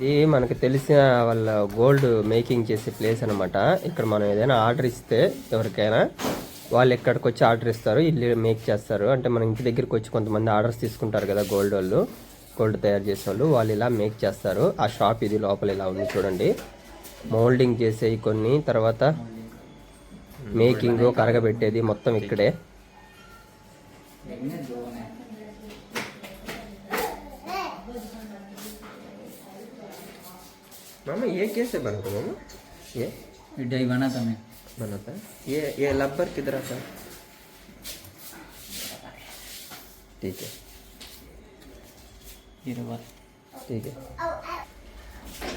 ఇది మనకు తెలిసిన వాళ్ళ గోల్డ్ మేకింగ్ చేసే ప్లేస్ అనమాట ఇక్కడ మనం ఏదైనా ఆర్డర్ ఇస్తే ఎవరికైనా వాళ్ళు ఎక్కడికి వచ్చి ఆర్డర్ ఇస్తారు ఇల్లు మేక్ చేస్తారు. అంటే మన ఇంటి దగ్గరికి వచ్చి కొంతమంది ఆర్డర్స్ తీసుకుంటారు కదా గోల్డ్ వాళ్ళు గోల్డ్ తయారు చేసే వాళ్ళు వాళ్ళు ఇలా మేక్ చేస్తారు. ఆ షాప్ ఇది లోపల ఇలా ఉంది చూడండి. మోల్డింగ్ చేసేవి కొన్ని తర్వాత మేకింగ్ కరగబెట్టేది మొత్తం ఇక్కడే. मामा ये कैसे बनता मामा ये ये दही बना था मैं बनाता है ये ये लब्बर किधर आता है ठीक है ये रवा ठीक है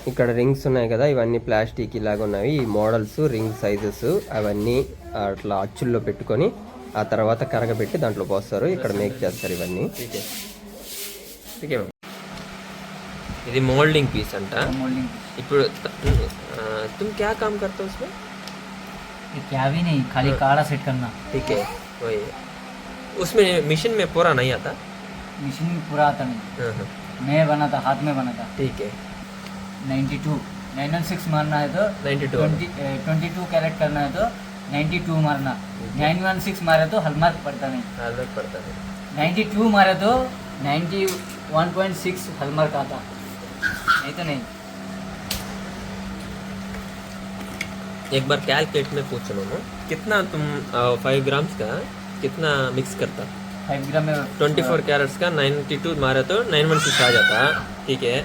ఇక్కడ రింగ్స్ ఉన్నాయి కదా ఇవన్నీ ప్లాస్టిక్ ఇలాగ ఉన్నవి ఈ మోడల్స్ రింగ్ సైజెస్ అవన్నీ అట్లా అచ్చుల్లో పెట్టుకొని ఆ తర్వాత కరగబెట్టి దాంట్లో పోస్తారు ఇక్కడ మేక్ చేస్తారు ఇవన్నీ ఇది మోల్డింగ్ పీస్ అంట मोल्डिंग ఇప్పుడు तुम क्या काम करते हो उसमें ये क्या भी नहीं खाली काढ़ा सेट करना ठीक है वही उसमें मशीन में पूरा नहीं आता मशीन में पूरा आता नहीं हाँ, हाँ, मैं बना था हाथ में बना था ठीक है 92 916 मारना है तो 92 ट्वेंटी टू कैरेट करना है तो 92 मारना 916 मारे तो हलमार्क पड़ता नहीं अलग पड़ता है 92 मारे तो 91.6 हलमार्क आता नहीं तो नहीं एक बार कैलकुलेट में पूछ लो ना। कितना तुम फाइव ग्राम्स का कितना मिक्स करता? 5 ग्राम में ट्वेंटी फोर कैरेट्स का नाइन्टी टू मारे तो नाइन वन सिक्स आ जाता। ठीक है।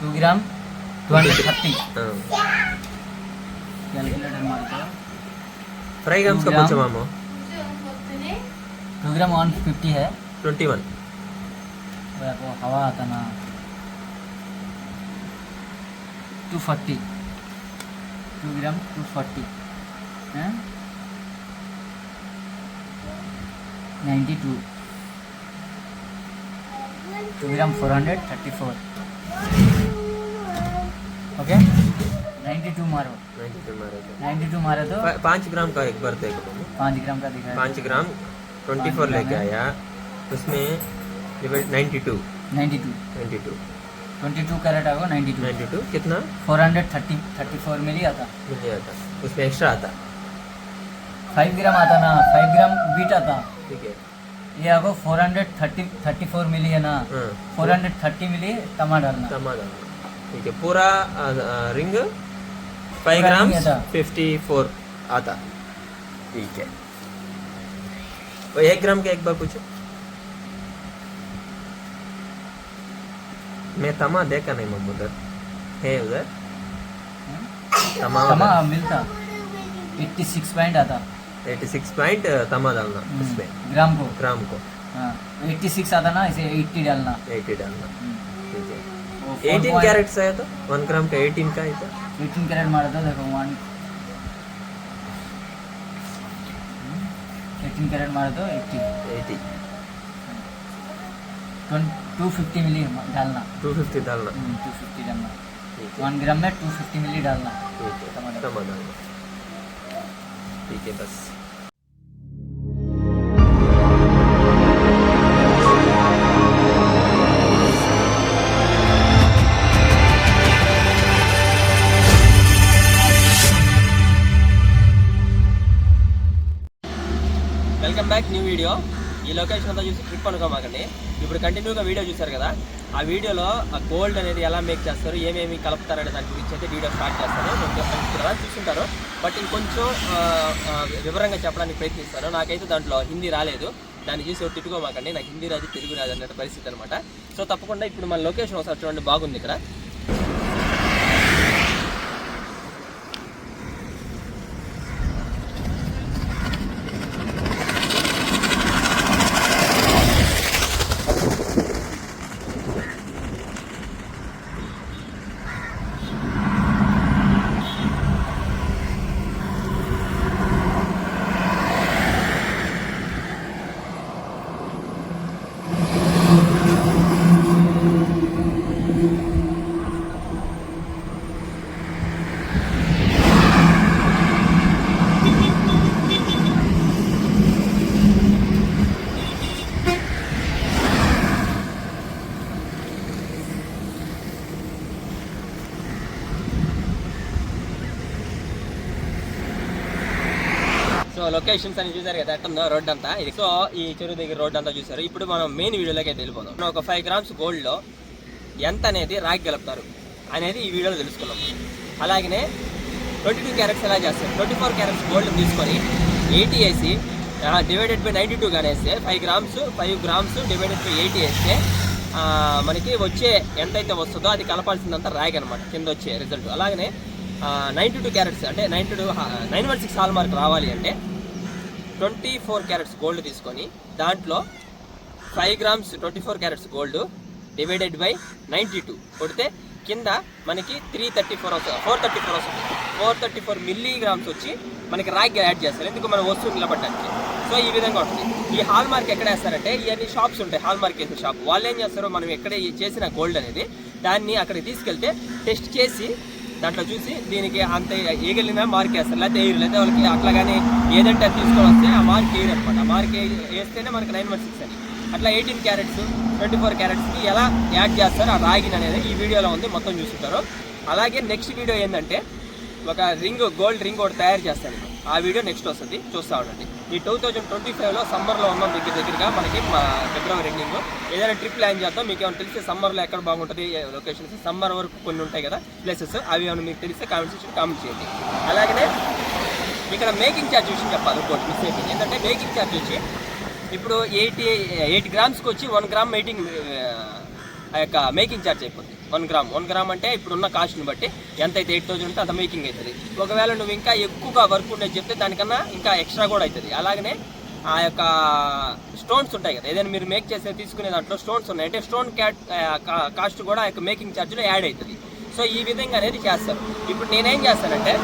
Two gram two hundred thirty हाँ। कैलकुलेटर मारते। हो ग्राम्स का ग्राम? पूछो मामो। टू ग्राम वन फिफ्टी है। ट्वेंटी वन आपको हवा आता ना two forty two gram two forty ninety two two gram four hundred thirty four okay ninety two मारो। नाइन्टी टू मारे तो पाँच ग्राम का एक बार देखो पाँच ग्राम का दिखा पाँच ग्राम ट्वेंटी फोर लेके आया। उसमें ninety two ninety two ninety two twenty two carat आएगा नाइन्टी टू नाइन्टी टू कितना? Four hundred thirty thirty four में ही आता मिल जाता उसमें एक्स्ट्रा आता। फाइव ग्राम आता ना फाइव ग्राम बीट आता। ठीक है। ये आपको four hundred thirty thirty four मिली है ना। हाँ। फोर हंड्रेड थर्टी मिली टमा डालना। टमाटर ठीक है। पूरा ring five gram fifty four आता। ठीक है। एक ग्राम का एक बार पूछो। मैं तमा देखा नहीं मम उधर है उधर तमा तमा मिलता 86 पॉइंट आता 86 पॉइंट तमा डालना इसमें ग्राम को ग्राम को हाँ 86 आता ना इसे 80 डालना 80 डालना ठीक 18 कैरेट से है तो 1 ग्राम का 18 का ही था 18 कैरेट मारा था देखो 1 18 कैरेट मारा दो 80 80 टू फिफ्टी मिली डालना टू फिफ्टी डालना टू फिफ्टी डालना ठीक है वन ग्राम में टू फिफ्टी मिली डालना ठीक है टमाटर। टमाटर ठीक है बस ఈ లొకేషన్ అంతా చూసి ట్రిప్ అనుకోమాకండి. ఇప్పుడు కంటిన్యూగా వీడియో చూసారు కదా ఆ వీడియోలో ఆ గోల్డ్ అనేది ఎలా మేక్ చేస్తారు ఏమేమి కలుపుతారనే దాని గురించి అయితే వీడియో స్టార్ట్ చేస్తాను. కొంచెం కదా బట్ ఇంకొంచెం వివరంగా చెప్పడానికి ప్రయత్నిస్తాను. నాకైతే దాంట్లో హిందీ రాలేదు. దాన్ని చూసి ఎవరు తిట్టుకోమాకండి. నాకు హిందీ రాదు తెలుగు రాదు అనే పరిస్థితి అనమాట సో తప్పకుండా ఇప్పుడు మన లొకేషన్ ఒకసారి చూడండి బాగుంది ఇక్కడ. లొకేషన్స్ అని చూసారు కదా ఎట్టుందో రోడ్ అంతా. ఇది సో ఈ చెరువు దగ్గర రోడ్ అంతా చూసారు. ఇప్పుడు మనం మెయిన్ వీడియోలోకి అయితే వెళ్ళిపోదాం. మనం ఒక ఫైవ్ గ్రామ్స్ గోల్డ్లో ఎంత అనేది రాగి గలుపుతారు అనేది ఈ వీడియోలో తెలుసుకున్నాం అలాగనే ట్వంటీ టూ క్యారెట్స్ ఎలా చేస్తారు? ట్వంటీ ఫోర్ క్యారెట్స్ గోల్డ్ తీసుకొని ఎయిటీ వేసి డివైడెడ్ బై నైంటీ టూ కానీ వేస్తే five grams five grams divided by eighty వేస్తే మనకి వచ్చే ఎంతైతే వస్తుందో అది కలపాల్సిందంతా రాగి అనమాట కింద వచ్చే రిజల్ట్ అలాగనే నైంటీ టూ క్యారెట్స్ అంటే ninety two nine one six hallmark రావాలి అంటే ట్వంటీ ఫోర్ క్యారెట్స్ గోల్డ్ తీసుకొని దాంట్లో five grams twenty four carats gold divided by ninety two కొడితే కింద మనకి త్రీ థర్టీ ఫోర్ వస్తుంది ఫోర్ థర్టీ ఫోర్ వస్తుంది. Four thirty four milligrams వచ్చి మనకి రాగి యాడ్ చేస్తారు ఎందుకు మన వస్తువు నిలబడడానికి? సో ఈ విధంగా ఉంటుంది. ఈ హాల్ మార్క్ ఎక్కడ వేస్తారంటే ఇవన్నీ షాప్స్ ఉంటాయి హాల్ మార్క్ వేసిన షాప్ వాళ్ళు ఏం చేస్తారు మనం ఎక్కడ చేసిన గోల్డ్ అనేది దాన్ని అక్కడికి తీసుకెళ్తే టెస్ట్ చేసి దాంట్లో చూసి దీనికి అంత ఏగలిన మార్క్ వేస్తారు. లేకపోతే ఎయిర్ లేకపోతే వాళ్ళకి అట్లా కానీ ఏదంటే అది తీసుకొని వస్తే ఆ మార్క్ ఎయిర్ అనమాట ఆ మార్క్ వేస్తేనే మనకి నైన్ వన్ సిక్స్ అని. అట్లా ఎయిటీన్ క్యారెట్స్ ట్వంటీ ఫోర్ క్యారెట్స్కి ఎలా యాడ్ చేస్తారు ఆ రాగిన్ అనేది ఈ వీడియోలో ఉంది. మొత్తం చూస్తుంటారు అలాగే నెక్స్ట్ వీడియో ఏంటంటే ఒక రింగ్ గోల్డ్ రింగ్ ఒకటి తయారు చేస్తాను ఆ వీడియో నెక్స్ట్ వస్తుంది. చూస్తూ ఉండండి. ఈ టూ థౌజండ్ ట్వంటీ ఫైవ్లో సమ్మర్లో ఉన్నాం దగ్గర దగ్గరగా మనకి మా ఫిబ్రవరి ఎండింగ్ ఏదైనా ట్రిప్ ప్లాన్ చేద్దాం మీకు ఏమైనా తెలిస్తే సమ్మర్లో ఎక్కడ బాగుంటుంది లొకేషన్స్ సమ్మర్ వరకు కొన్ని ఉంటాయి కదా ప్లేసెస్ అవి ఏమైనా మీకు తెలిస్తే కామెంట్ సెక్షన్ కామెంట్ చేయండి. అలాగనే ఇక్కడ మేకింగ్ ఛార్జ్ విషయం చెప్పాలి ఇంకోటి మిస్ అయిపోయింది. ఏంటంటే మేకింగ్ ఛార్జ్ వచ్చి ఇప్పుడు ఎయిటీ ఎయిట్ గ్రామ్స్కి వచ్చి వన్ గ్రామ్ మేకింగ్ ఆ యొక్క మేకింగ్ ఛార్జ్ అయిపోతుంది. One gram. వన్ గ్రామ్ అంటే ఇప్పుడున్న కాస్ట్ని బట్టి ఎంత అయితే ఎయిట్ థౌసండ్ ఉంటే అంత మేకింగ్ అవుతుంది. ఒకవేళ నువ్వు ఇంకా ఎక్కువగా వర్క్ ఉండేది చెప్తే దానికన్నా ఇంకా ఎక్స్ట్రా కూడా అవుతుంది. అలాగనే ఆ యొక్క స్టోన్స్ ఉంటాయి కదా ఏదైనా మీరు మేక్ చేసే తీసుకునే దాంట్లో స్టోన్స్ ఉన్నాయి. అంటే స్టోన్ క్యాట్ కాస్ట్ కూడా ఆ యొక్క మేకింగ్ ఛార్జ్లో యాడ్ అవుతుంది. సో ఈ విధంగా అనేది చేస్తారు. ఇప్పుడు నేనేం చేస్తానంటే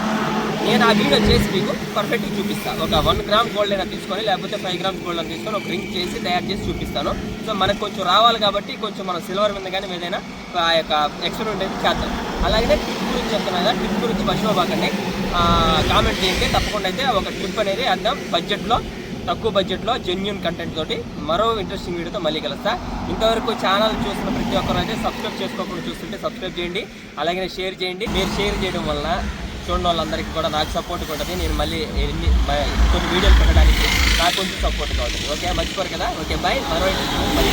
నేను ఆ వీడియో చేసి మీకు పర్ఫెక్ట్గా చూపిస్తాను. ఒక వన్ గ్రామ్ గోల్డ్ అయినా తీసుకొని లేకపోతే ఫైవ్ గ్రామ్స్ గోల్డ్ అయినా తీసుకొని ఒక రింగ్ చేసి తయారు చేసి చూపిస్తాను. సో మనకు కొంచెం రావాలి కాబట్టి కొంచెం మనం సిల్వర్ మీద కానీ ఏదైనా ఆ యొక్క ఎక్స్పెరిమెంట్ అయితే చేద్దాం. అలాగే ట్రిప్ గురించి చెప్తున్నాను కదా ట్రిప్ గురించి మర్చిపోబాకండి కామెంట్ చేస్తే తప్పకుండా అయితే ఒక ట్రిప్ అనేది అందాం. బడ్జెట్లో తక్కువ బడ్జెట్లో జెన్యున్ కంటెంట్ తోటి మరో ఇంట్రెస్టింగ్ వీడియోతో మళ్ళీ కలుస్తా. ఇంతవరకు ఛానల్ చూస్తున్న ప్రతి ఒక్కరు అయితే సబ్స్క్రైబ్ చేసుకోకుండా చూస్తుంటే సబ్స్క్రైబ్ చేయండి. అలాగే షేర్ చేయండి. మీరు షేర్ చేయడం వల్ల చూడడం వాళ్ళందరికీ కూడా నాకు సపోర్ట్ ఉంటుంది నేను మళ్ళీ ఎన్ని కొన్ని వీడియోలు పెట్టడానికి నాకు కొంచెం సపోర్ట్గా ఉంటుంది ఓకే మర్చిపోరు కదా? ఓకే బాయ్ మరో మళ్ళీ